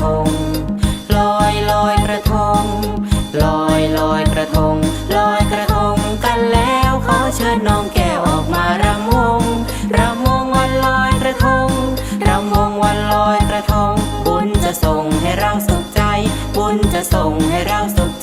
ทง ลอยลอยกระทง ลอยลอยกระทง ลอยกระทงกันแล้วขอเชิญน้องแก้วออกมารำวงรำวงวันลอยกระทงรำวงวันลอยกระทง บุญจะส่งให้เราสุขใจ บุญจะส่งให้เราสุข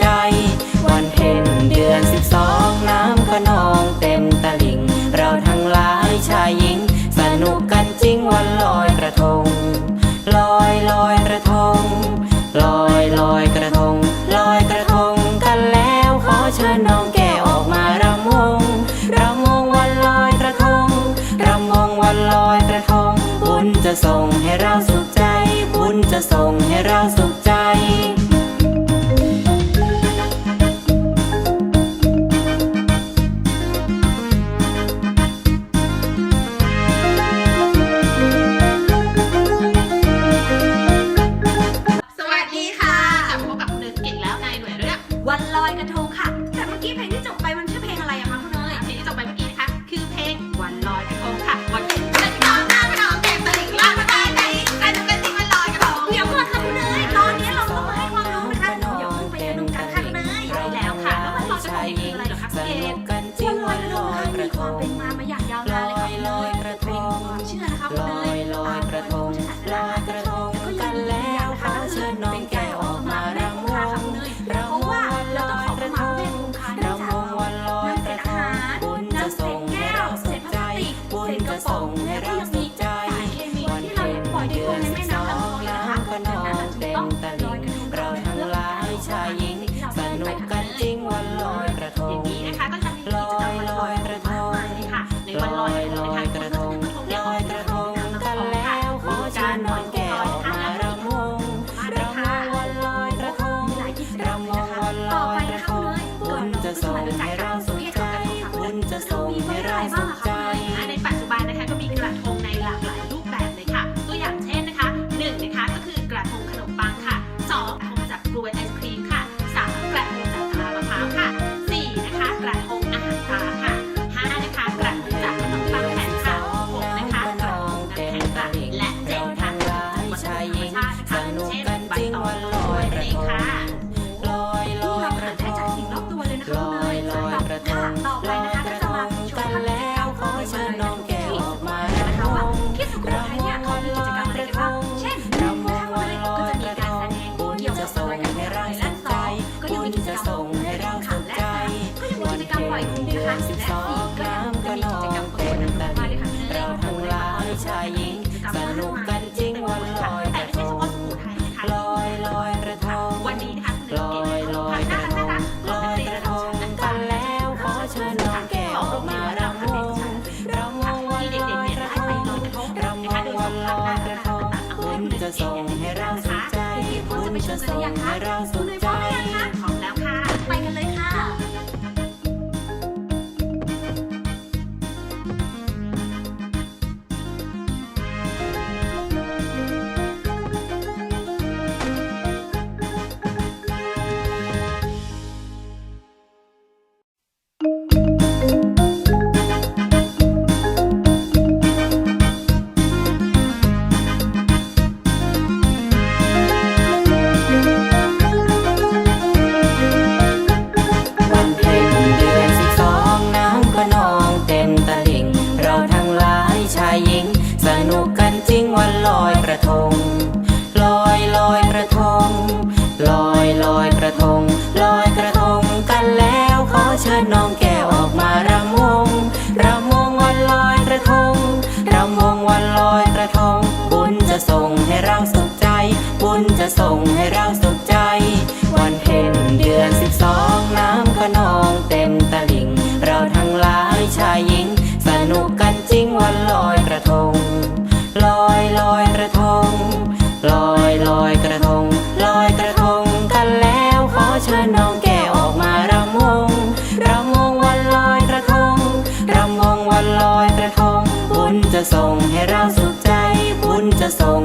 อยกระทงค่ะ แต่เมื่อกี้เพลงที่จบไปมันชื่อเพลงอะไรอะคะคุณเนยเพลงที่จบไปเมื่อกี้นะคะ คือเพลงวันลอยกระทงค่ะ วันลอยกทงหน้าไปน้องแก่ติงลางมาได้ไหแต่จะเป็นที่มันลอยกระทงเดี๋ยวก่อนค่ะเนยตอนนี้เราต้องมาให้ความรู้นะคะอย่เพิ่งไปเรียนรู้กันค่ะเนยใช่แล้วค่ะ แล้ววัอยกระมีอะไรหรอคะคุณเอกวันลอยกระทงค่ะมีความเป็นมามาอย่างยาวนานเลยค่ะคุณเนยเป็นความเชื่อนะคะคุณเนย ไปช่วยกันหรือยังคะดูเลยว่าายหญิง สนุกกันจริงวันลอยกระทง ลอยลอยกระทง ลอยลอยกระทง ลอยกระทงกันแล้วขอเชิญน้องแก้ออกมารำวงรำวงวันลอยกระทงรำวงวันลอยกระทง บุญจะส่งให้เราสุขใจ บุญจะส่ง